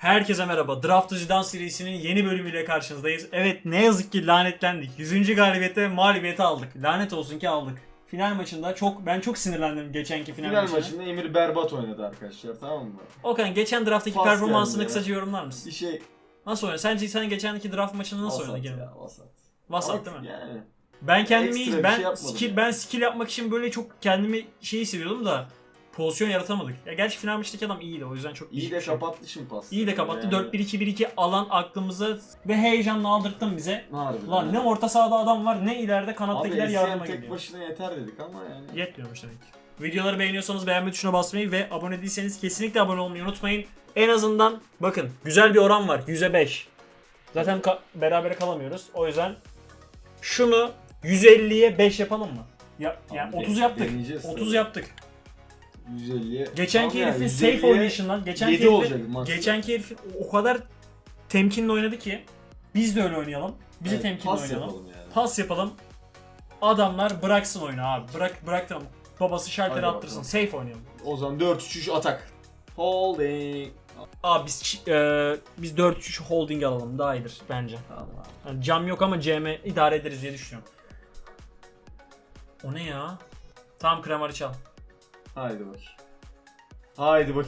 Herkese merhaba. Draft Zidane serisinin yeni bölümüyle karşınızdayız. Evet ne yazık ki lanetlendik. 100. galibiyette mağlubiyeti aldık. Lanet olsun ki aldık. Final maçında çok ben çok sinirlendim geçenki final, Final maçına. maçında Emir berbat oynadı arkadaşlar tamam mı? Okan geçen drafttaki Pas performansını geldi kısaca yorumlar mısın? Bir şey Nasıl oynadı? Sence sen geçenki draft maçında nasıl vasat oynadın ya vasat. Vasat Ama değil mi? Yani. Ben kendimi Ekstra bir ben şey yapmadım skill yani. ben skill yapmak için böyle çok kendimi şey hissediyordum da pozisyon yaratamadık. Ya gerçi final maçtaki adam iyiydi o yüzden çok İyi bir de şey kapattı şimdi pas. İyi de kapattı. Yani. 4-1-2-1-2 alan aklımıza ve heyecanla aldırttın bize. Harbi. Lan ne orta sahada adam var ne ileride Abi kanattakiler SCM yardıma tek gidiyor. başına yeter dedik ama yani. Yetmiyormuş demek ki. Videoları beğeniyorsanız beğenme tuşuna basmayı ve abone değilseniz kesinlikle abone olmayı unutmayın. En azından bakın güzel bir oran var. 100'e 5. Zaten ka- berabere kalamıyoruz. O yüzden şunu 150'ye 5 yapalım mı? Ya, yani Abi 30 yaptık. deneyeceğiz 30 tabii. yaptık. 150'ye. Geçenki Tamam herifin yani, safe 150'ye oynayışından, geçenki yedi herifin, olacak maçta. geçenki herifin o kadar temkinli oynadı ki biz de öyle oynayalım. Biz de Evet, temkinli pas oynayalım. yapalım yani. Pas yapalım. Adamlar bıraksın oyunu abi. Bırak bıraktım. Babası şalteri Hadi attırsın. bakalım. Safe oynayalım. O zaman 4-3-3 atak. Holding. Abi biz çi- e, biz 4-3 holding alalım daha iyidir bence. Tamam. Yani cam yok ama CM idare ederiz diye düşünüyorum. O ne ya? Tamam Kramar'ı çal. Haydi bak. Haydi bak.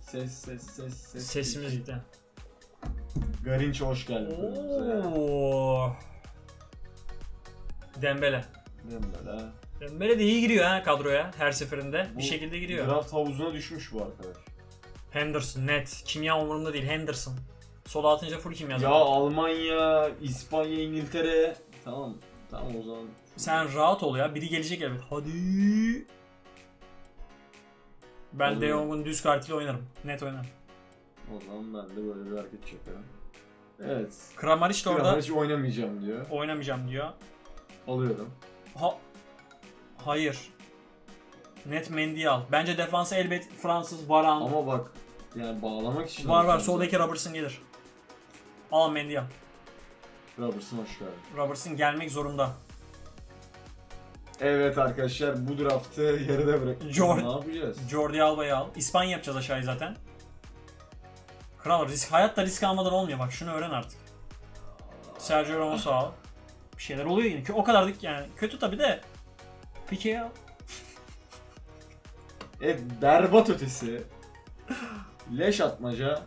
Ses ses ses ses. Sesimiz gitti. Garinç hoş geldin. Oo. Dembele. Dembele. Dembele de iyi giriyor ha kadroya her seferinde. Bu bir şekilde giriyor. Draft havuzuna düşmüş bu arkadaş. Henderson net. Kimya umurumda değil Henderson. Sola atınca full kimya Ya zaten. Almanya, İspanya, İngiltere. Tamam. Tamam o zaman. Sen rahat ol ya. Biri gelecek elbet. Hadi. Ben Olur. De Jong'un düz kartıyla oynarım. Net oynarım. O zaman ben de böyle bir hareket yaparım. Evet. Kramaric de orada hiç oynamayacağım diyor. oynamayacağım diyor. Alıyorum. Ha Hayır. Net Mendy'yi al. Bence defansa elbet Fransız Varan. Ama bak yani bağlamak için var var soldaki. Robertson gelir. Al Mendy'yi al. Robertson hoş geldin. Robertson gelmek zorunda. Evet arkadaşlar bu draftı yarıda bırakıyoruz. Jordan. Ne yapacağız? Jordi Alba'yı al. İspanya yapacağız aşağıya zaten. Kral risk, hayatta risk almadan olmuyor bak şunu öğren artık. Sergio Ramos'u al. Bir şeyler oluyor yine. O kadar da yani kötü tabi de. Pique'yi al. Evet berbat ötesi. Leş atmaca.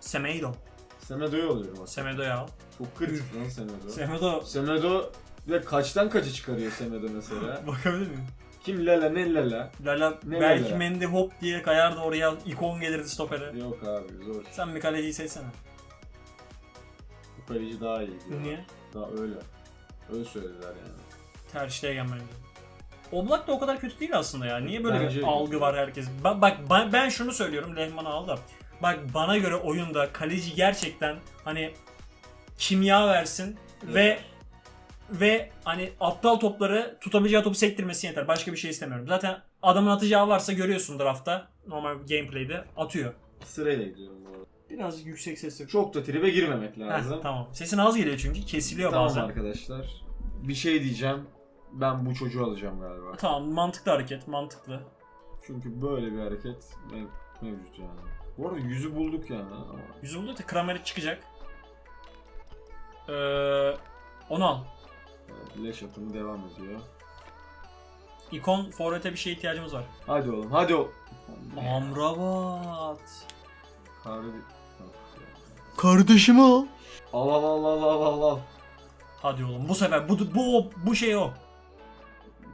Semedo. Semedo'yu alıyorum bak. Semedo'yu al. Çok kritik lan Semedo. Semedo. Semedo ve kaçtan kaça çıkarıyor Semedo mesela? Bakabilir miyim? Kim Lala ne Lala? Lala Ne belki Lala? Mendy hop diye kayardı oraya ikon gelirdi stopere. Yok abi zor. Sen bir kaleciyi seçsene. Bu kaleci daha iyi. diyor. Niye? Daha öyle. Öyle söylediler yani. Ter Stegen bence. Oblak da o kadar kötü değil aslında ya. Niye böyle Bence bir de algı kötü. var herkes? Bak, bak ben, ben şunu söylüyorum Lehman'ı al da. Bak bana göre oyunda kaleci gerçekten hani kimya versin ve ve hani aptal topları tutabileceği topu sektirmesi yeter. Başka bir şey istemiyorum. Zaten adamın atacağı varsa görüyorsun draftta. Normal gameplay'de atıyor. Sırayla gidiyorum bu arada. Biraz yüksek sesli. Çok da tribe girmemek Heh, lazım. tamam. Sesin az geliyor çünkü kesiliyor Tamam bazen. arkadaşlar. Bir şey diyeceğim. Ben bu çocuğu alacağım galiba. Tamam mantıklı hareket mantıklı. Çünkü böyle bir hareket mev- mevcut yani. Bu arada yüzü bulduk yani. Ama Yüzü buldu da Kramer'i çıkacak. Ee, onu al. Leş atımı devam ediyor. İkon forvete bir şeye ihtiyacımız var. Hadi oğlum hadi o. Amrabat. Harbi. Kardeşimi al. Al al al al al al al. Hadi oğlum bu sefer bu bu o- bu şey o.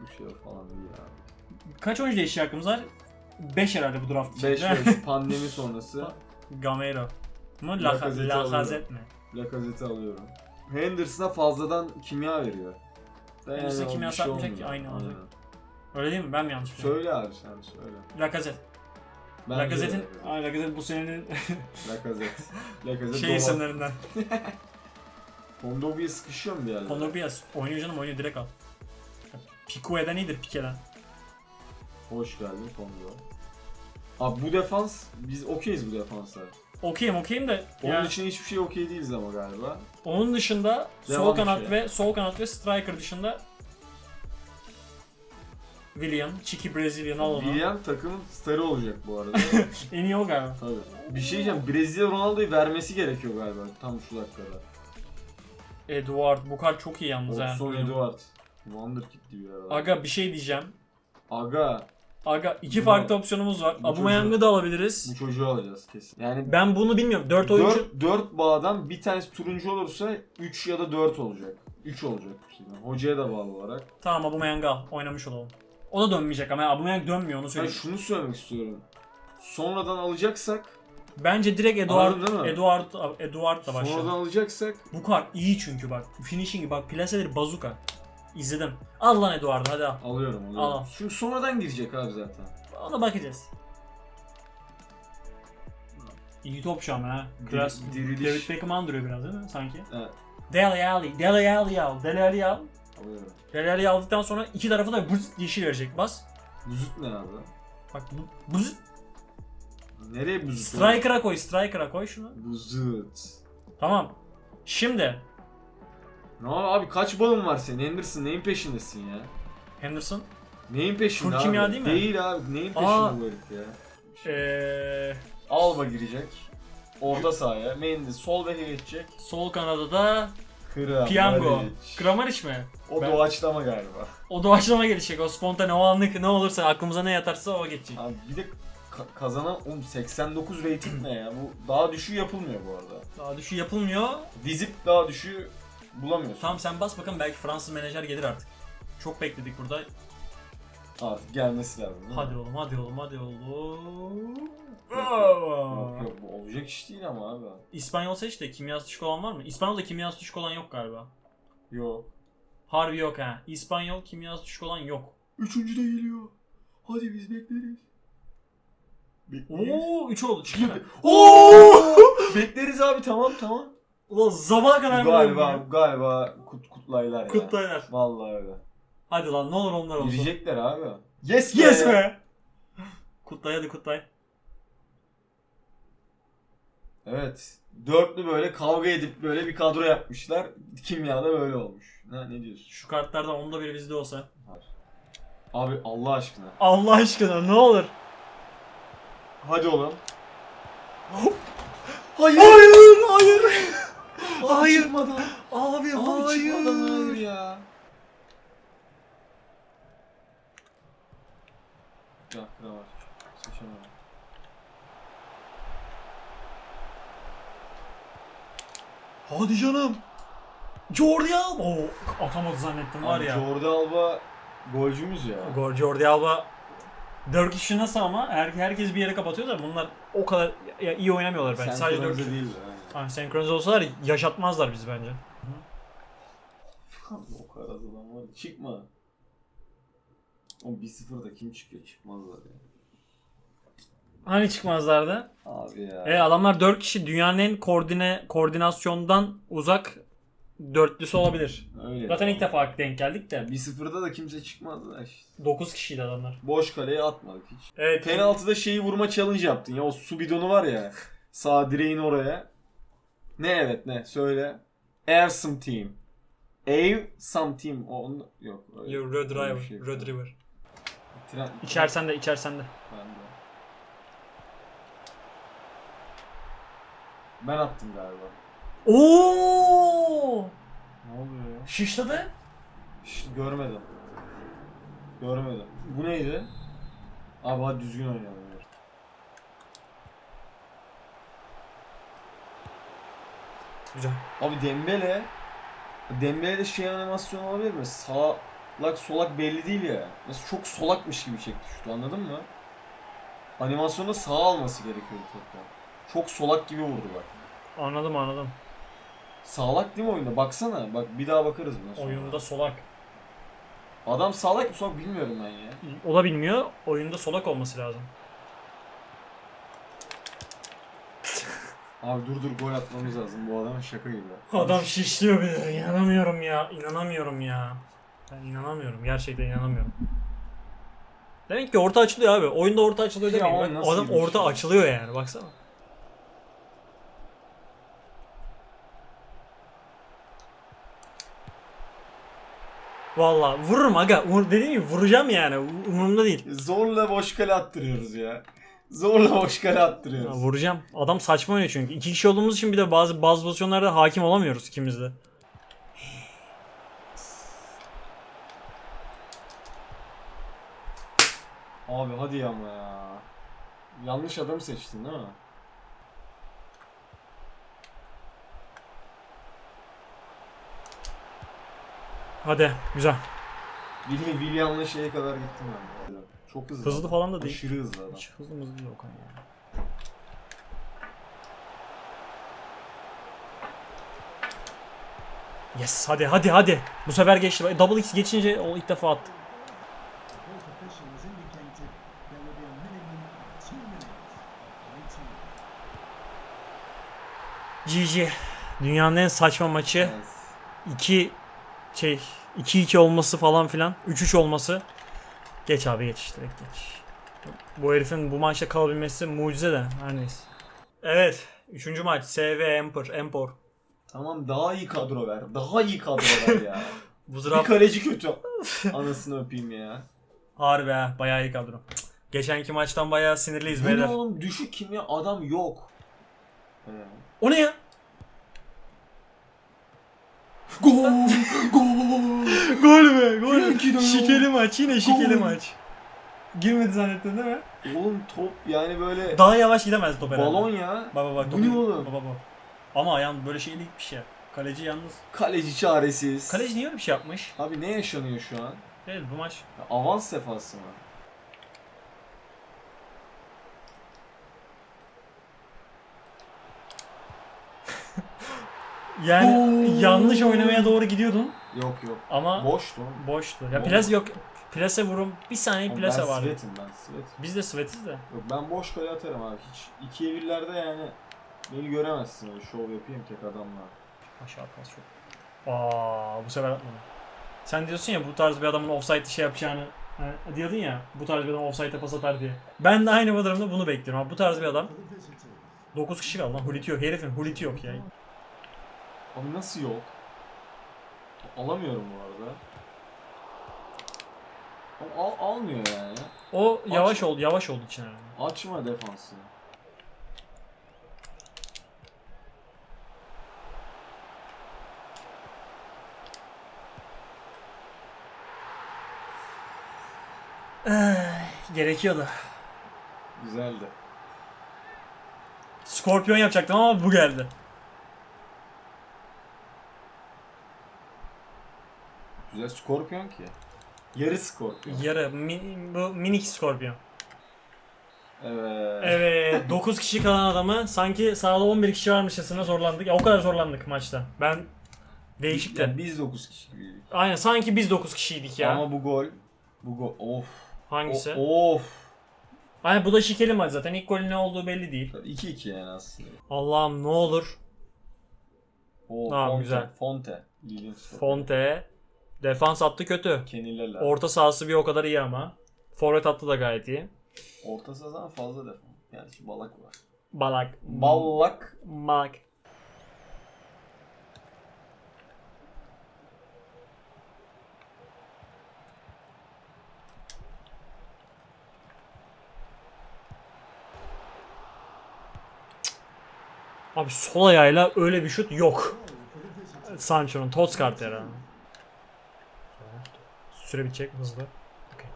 Bu şey falan değil abi. Kaç oyuncu değişikliği hakkımız var? 5 herhalde bu draft için. 5 5 pandemi sonrası Gamero. Mı? Lacazette La, alıyorum. Lacazette mi? Lacazette alıyorum. Henderson'a fazladan kimya veriyor. O kimya şey satmayacak ki, aynı olacak. Aynen. Öyle değil mi? Ben mi yanlış biliyorum? Söyle abi sen söyle. Lacazette. Bence Lacazette'in... Lacazette. Ay Lacazette bu senenin Lacazette. Lacazette şey Doma- isimlerinden. Kondogbia sıkışıyor mu bir yerde? Bias. Oynuyor canım oynuyor direkt al. Pikue'den iyidir Pike'den. Hoş geldin Kondo. Abi bu defans, biz okeyiz bu defansa. Okeyim okeyim de Onun yani için hiçbir şey okey değiliz ama galiba. onun dışında sol Devam kanat şey. ve sol kanat ve striker dışında William, Chiki Brazilian al onu. William takımın starı olacak bu arada. En iyi o galiba. Tabii. Bir şey diyeceğim. Brezilya Ronaldo'yu vermesi gerekiyor galiba tam şu dakikada. Eduard, bu kart çok iyi yalnız ha. Olson Eduard. Wonderkid bir arada. Aga bir şey diyeceğim. Aga. Aga iki farklı opsiyonumuz var. bu Abumeyang'ı çocuğu- da alabiliriz. Bu çocuğu alacağız kesin. Yani Ben bunu bilmiyorum. 4 oyuncu 4, 4 bağdan bir tanesi turuncu olursa 3 ya da 4 olacak. 3 olacak şey. Hocaya da bağlı olarak. Tamam Abumeyang'ı al. Oynamış olalım. O da dönmeyecek ama Abumeyang dönmüyor onu Ben söyleyeyim. şunu söylemek istiyorum. Sonradan alacaksak, Bence direkt Anladın Eduard değil mi? Eduard Eduard da sonradan alacaksak Bu kart iyi çünkü bak. Finishing'i bak plaseleri bazuka. İzledim. Al lan Eduard'ı hadi al. alıyorum alıyorum. Al. Çünkü sonradan girecek abi zaten. Ona bakacağız. İyi top şu an ha. Dir- diriliş. David Beckham andırıyor biraz değil mi sanki? Evet. Dele Alli, Dele Alli al, Dele Alli al. Alıyorum. Dele Alli aldıktan sonra iki tarafı da buz yeşil verecek. Bas. Buzut ne abi? Bak bu buz Nereye buzut? striker'a koy, striker'a koy şunu. Buzut. Tamam. Şimdi Ne abi, abi kaç balın var senin? Henderson neyin peşindesin ya? Henderson Neyin peşinde Full abi? kimya değil mi? Değil abi. Neyin peşinde Aa. bu herif ya? eee Alba girecek. Orta sahaya. Mendy sol beke geçecek. sol kanada da Kıra. Piyango. Maric. Kramaric mi? O Ben- doğaçlama galiba. O doğaçlama gelecek. O spontane o anlık ne olursa aklımıza ne yatarsa o geçecek. Abi bir de ka- kazanan oğlum 89 rating ne ya? Bu daha düşüğü yapılmıyor bu arada. Daha düşü yapılmıyor. Dizip daha düşüğü bulamıyorsun. Tamam sen bas bakalım belki Fransız menajer gelir artık. Çok bekledik burada. Artık gelmesi lazım. değil mi? Hadi oğlum hadi oğlum hadi oğlum. Yok yok bu olacak iş değil ama abi. İspanyol seç de kimyası düşük olan var mı? İspanyol'da kimyası düşük olan yok galiba. Yok. Harbi yok ha. İspanyol kimyası düşük olan yok. Üçüncü de geliyor. Hadi biz bekleriz. Bekleriz. Oo 3 oldu çıktı. bekleriz abi tamam tamam. Ulan sabaha kadar mı Galiba oynuyor? galiba kut kutlaylar ya. Kutlaylar. Vallahi öyle. Hadi lan ne olur onlar olsun. Girecekler abi. Yes be. Yes be. Kutlay hadi kutlay. Evet. Dörtlü böyle kavga edip böyle bir kadro yapmışlar. Kimyada böyle olmuş. Ne, ne diyorsun? Şu kartlardan onda biri bizde olsa. Abi Allah aşkına. Allah aşkına ne olur. Hadi oğlum. Hayır hayır hayır. Abi Hayır. çıkmadan. Abi Abi çıkmadan hayır ya. Ne var? Seçemem. Hadi canım. Jordi Alba. Oo, atamadı zannettim var Abi ya. Jordi Alba golcümüz ya. Gol Jordi Alba 4 kişi nasıl ama her, herkes bir yere kapatıyor da bunlar o kadar ya, iyi oynamıyorlar bence. Sadece 4 Senkronize kişi. değil. Yani. Hani senkronize olsalar yaşatmazlar bizi bence. O kadar az adam var. Çıkma. O 1-0'da kim çıkıyor? Çıkmazlar ya. Hani çıkmazlardı? Abi ya. E adamlar 4 kişi dünyanın en koordine koordinasyondan uzak dörtlüsü olabilir. Öyle. Zaten ilk defa denk geldik de 1-0'da da kimse çıkmazdı da işte. 9 kişiydi adamlar. Boş kaleye atmadık hiç. Evet. Penaltıda şeyi vurma challenge yaptın ya. O su bidonu var ya. Sağ direğin oraya. Ne evet ne? Söyle. Air some team. Air some team. O onu yok. Öyle, Yo, Red River. şey yok. Red River. Tren, İçersen de içersen de. Ben de. Ben attım galiba. Oo! Ne oluyor ya? Şişladı. Şş, görmedim. Görmedim. Bu neydi? Abi hadi düzgün oynayalım. ya. Güzel. Abi Dembele Dembele'de şey animasyon olabilir mi? Sağlak solak belli değil ya. Mesela çok solakmış gibi çekti şutu anladın mı? Animasyonda sağ alması gerekiyordu topu. Çok solak gibi vurdu bak. Anladım anladım. Sağlak değil mi oyunda? Baksana. Bak bir daha bakarız buna sonra. Oyunda solak. Adam sağlak mı solak bilmiyorum ben ya. O da bilmiyor. Oyunda solak olması lazım. Abi dur dur gol atmamız lazım. Bu adamın şaka gibi. Adam şişliyor de. İnanamıyorum ya. İnanamıyorum ya. Ben inanamıyorum. Gerçekten inanamıyorum. Demek ki orta açılıyor abi. Oyunda orta açılıyor Ya nasıl adam orta açılıyor yani. Baksana. Valla vururum aga. Vur, dediğim gibi vuracağım yani. Umurumda değil. Zorla boş kale attırıyoruz ya. Zorla boş kale Ya, attırıyoruz. vuracağım. Adam saçma oynuyor çünkü. İki kişi olduğumuz için bir de bazı bazı pozisyonlarda hakim olamıyoruz ikimiz de. Abi hadi ama ya. Yanlış adamı seçtin değil mi? Hadi güzel. William, William'la şeye kadar gittim ben. Çok hızlı. Hızlı adam. falan da değil. Aşırı hızlı adam. Hiç hızlı hızlı yok hani ya. Yes hadi hadi hadi. Bu sefer geçti. Double X geçince o ilk defa attı. GG. Dünyanın en saçma maçı. Yes. 2 şey 2-2 olması falan filan. 3-3 olması. Geç abi geç direkt geç. Bu herifin bu maçta kalabilmesi mucize de her neyse. Evet. Üçüncü maç. SV Empor. Empor. Tamam daha iyi kadro ver. Daha iyi kadro ver ya. Bu bir draft kaleci kötü. Anasını öpeyim ya. harbi ha. Bayağı iyi kadro. Geçenki maçtan bayağı sinirliyiz Bu ne beyler. oğlum düşük kimya adam yok. Ee, O ne ya? Gol! Gol! Gol be gol. Şikeli maç yine şikeli Gol. maç. Girmedi zannettin değil mi? Oğlum top yani böyle Daha yavaş gidemez top herhalde. balon ya. Baba bak. Bu ne oğlum? Baba baba. Ama ayağın böyle şeyle gitmiş ya. Kaleci yalnız. Kaleci çaresiz. Kaleci niye öyle bir şey yapmış? Abi ne yaşanıyor şu an? Değil bu maç. Ya avans sefası mı? Yani Oo. yanlış oynamaya doğru gidiyordun Yok yok. ama Boştu. boştu. Ya Boş. plase yok. Plase vurum. Bir saniye plase vardı. Svet'im ben Svet. Biz de svetiz de. Yok ben boş kale atarım abi. Hiç ikiye birlerde yani beni göremezsin öyle şov yapayım tek adamla. Aşağı pas çok. Aa bu sefer atmadı. Sen diyorsun ya bu tarz bir adamın offside şey yapacağını ha, diyordun ya bu tarz bir adam offside'e pas atar diye. Ben de aynı bu durumda bunu bekliyorum. Abi, bu tarz bir adam For the visitors. 9 kişi kaldı lan Huliti yok. Herifin Huliti yok ya. Abi nasıl yok? Alamıyorum bu arada. Ama al, almıyor yani. O yavaş oldu, yavaş oldu için herhalde. Açma defansı. Gerekiyordu. Güzeldi. Skorpiyon yapacaktım ama bu geldi. Güzel skorpiyon ki. Yarı skorpiyon. Yarı mi- bu minik skorpiyon. Evet. Evet 9 kişi kalan adamı sanki sahada 11 kişi varmışçasına zorlandık. Ya o kadar zorlandık maçta. Ben değişikti. Ya biz 9 kişi gibiydik. Aynen sanki biz 9 kişiydik ya. Ama bu gol. Bu gol. Of. Hangisi? O- of. Aynen bu da şikeli maç zaten. İlk golün ne olduğu belli değil. 2-2 yani aslında. Allah'ım ne olur. O Tamam, Fonte. güzel. Fonte. Fonte. Defans attı kötü. Kenny Lela. Orta sahası bir o kadar iyi ama. Forvet attı da gayet iyi. Orta sahadan fazla defans. Yani şu balak var. Balak. Ballak. Balak. Abi sol ayağıyla öyle bir şut yok. Sancho'nun toz kartı herhalde. Süre bitecek hızlı. Okey.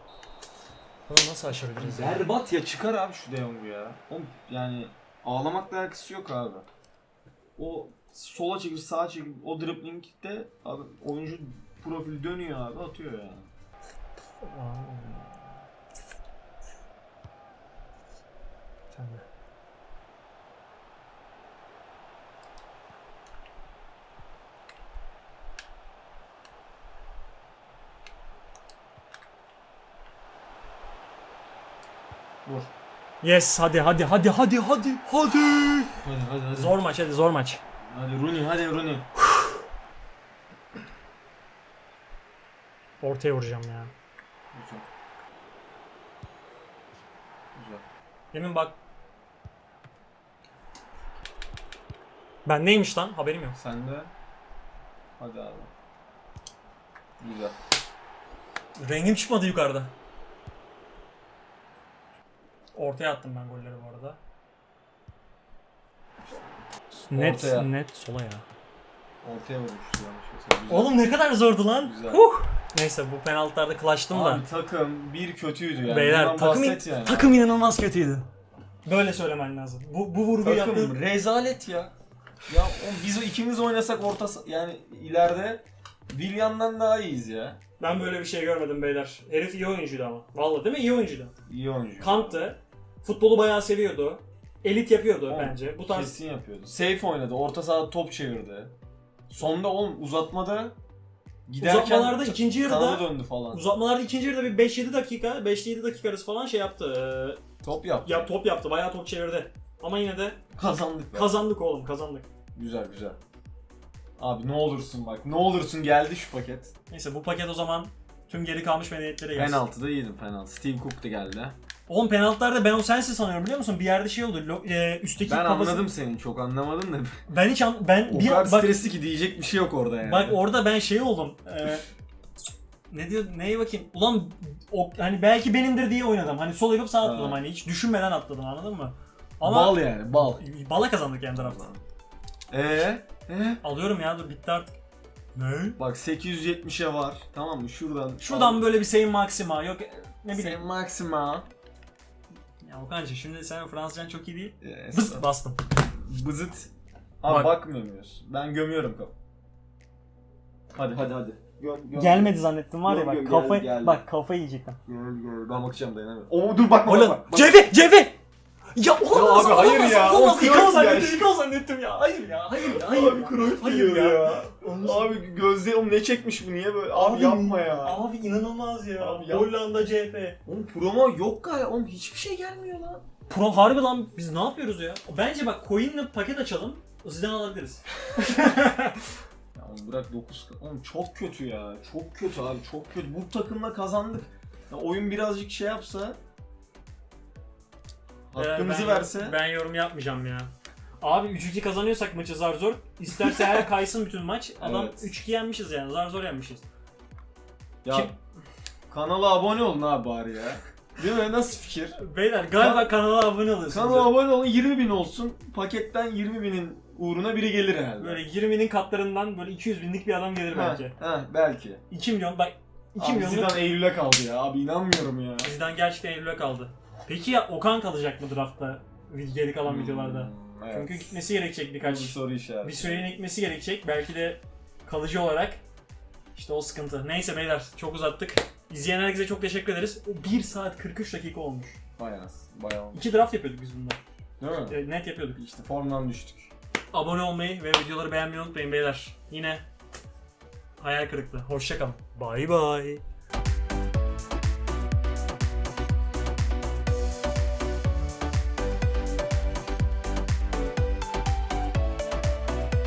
Bunu nasıl aşabiliriz ya? Berbat ya çıkar abi şu De Jong'u ya. Oğlum yani ağlamakla alakası yok abi. O sola çekip sağa çekip o dribblingde abi oyuncu profil dönüyor abi atıyor yani. Sen de. Vur. Yes hadi hadi hadi hadi hadi hadi. Hadi hadi hadi. Zor maç hadi zor maç. Hadi Rooney hadi Rooney. Ortaya vuracağım ya. Güzel. Güzel. Demin bak. Ben neymiş lan haberim yok. Sen de. Hadi abi. Güzel. Rengim çıkmadı yukarıda. Ortaya attım ben golleri bu arada. Net Ortaya. net sola ya. Ortaya vurmuştu yanlış mesela. Güzel. Oğlum ne kadar zordu lan. Güzel. Huh. Neyse bu penaltılarda kılaştım da. Abi takım bir kötüydü yani. Beyler Bundan takım, bahset yani. takım inanılmaz kötüydü. Böyle söylemen lazım. Bu, bu vurguyu Takım yaptığın... rezalet ya. Ya oğlum biz ikimiz oynasak orta sa- yani ileride William'dan daha iyiyiz ya. Ben böyle bir şey görmedim beyler. Herif iyi oyuncuydu ama. Vallahi değil mi? İyi oyuncuydu. İyi oyuncu. Kant'tı. Futbolu bayağı seviyordu. Elit yapıyordu Oğlum, bence. Bu tarz Kesin yapıyordu. Safe oynadı. Orta sahada top çevirdi. Sonda oğlum uzatmada giderken uzatmalarda ikinci kanada yarıda döndü falan. uzatmalarda ikinci yarıda bir 5-7 dakika, 5-7 dakika arası falan şey yaptı. Ee, top yaptı. ya top yaptı. Bayağı top çevirdi. Ama yine de Kazandık. be. kazandık oğlum, kazandık. güzel güzel. Abi ne olursun bak. Ne olursun geldi şu paket. Neyse bu paket o zaman tüm geri kalmış medeniyetlere gelsin. Penaltıda yedim penaltı. Steve Cook da geldi. Oğlum penaltılarda ben o sensin sanıyorum biliyor musun? Bir yerde şey oldu. Lo- e, üstteki Ben kafası- anladım senin çok anlamadın da. Ben hiç an- ben O bir kadar bak stresli ki diyecek bir şey yok orada yani. bak orada ben şey oldum. Ee, ne diyor neye bakayım? Ulan o, hani belki benimdir diye oynadım. Hani sol yapıp sağ atladım Ha. hani hiç düşünmeden atladım anladın mı? Ama Bal yani bal. bala kazandık yani tarafta. Eee? Ee? Alıyorum ya dur bitti artık. Ne? Bak 870'e var. Tamam mı? Şuradan. Şuradan böyle bir Sayın Maxima yok ne bileyim. Sen Maxima. Ya Okan'cığım şimdi sen Fransızcan çok iyi değil. Yes. Bız bastım. Bızıt. Abi Bak. bakmıyor muyuz? Ben gömüyorum kapı. Hadi hadi hadi. Göm, göm. Gelmedi zannettim var ya bak geldi. bak kafayı yiyecektim. Gel gel. Ben bakacağım dayanamıyorum. Oo dur bakma Oğlum bakma. Bak. Cevi Cevi! Ya olamaz abi, hayır olamaz, ya, Olamaz. o Cruyff zannettim ya. ikon zannettim ya. Hayır ya hayır ya hayır. Abi Cruyff hayır ya. ya. Abi gözlerim ne çekmiş bu niye böyle? Abi, yapma ya. Abi inanılmaz ya. Abi yap- Hollanda CF. Oğlum promo yok galiba. Oğlum hiçbir şey gelmiyor lan. Pro harbi lan biz ne yapıyoruz ya? Bence bak coin'le paket açalım. Zidane alabiliriz. Ya oğlum bırak 9 Oğlum çok kötü ya. Çok kötü abi. Çok kötü. Bu takımla kazandık. Ya oyun birazcık şey yapsa hakkımızı ben, verse Ben yorum yapmayacağım ya. Abi 3-2 kazanıyorsak maçı zar zor. İsterse her kaysın bütün maç. Adam Evet. 3-2 yenmişiz yani. Zar zor yenmişiz. ya Kim- kanala abone olun abi bari ya. Değil mi? Nasıl fikir? Beyler galiba kanala abone oluyorsunuz. Kanala abone olun 20 bin olsun. Paketten 20 binin uğruna biri gelir herhalde. Böyle 20'nin katlarından böyle 200 binlik bir adam gelir Ha, belki. ha, belki. 2 milyon bak 2 Abi milyonluk Zidane Eylül'e kaldı ya. Abi inanmıyorum ya. bizden gerçekten Eylül'e kaldı. Peki ya Okan kalacak mı draftta? Geri kalan videolarda. Hmm, evet. Çünkü gitmesi gerekecek Bu birkaç bir soru işareti. bir sürenin gitmesi gerekecek. Belki de kalıcı olarak işte o sıkıntı. Neyse beyler çok uzattık. İzleyen herkese çok teşekkür ederiz. 1 saat 43 dakika olmuş. Bayağı, bayağı olmuş. 2 draft yapıyorduk biz bunda. Değil mi? Evet, net yapıyorduk. İşte formdan düştük. Abone olmayı ve videoları beğenmeyi unutmayın beyler. Yine hayal kırıklığı. Hoşçakalın. Bay bay.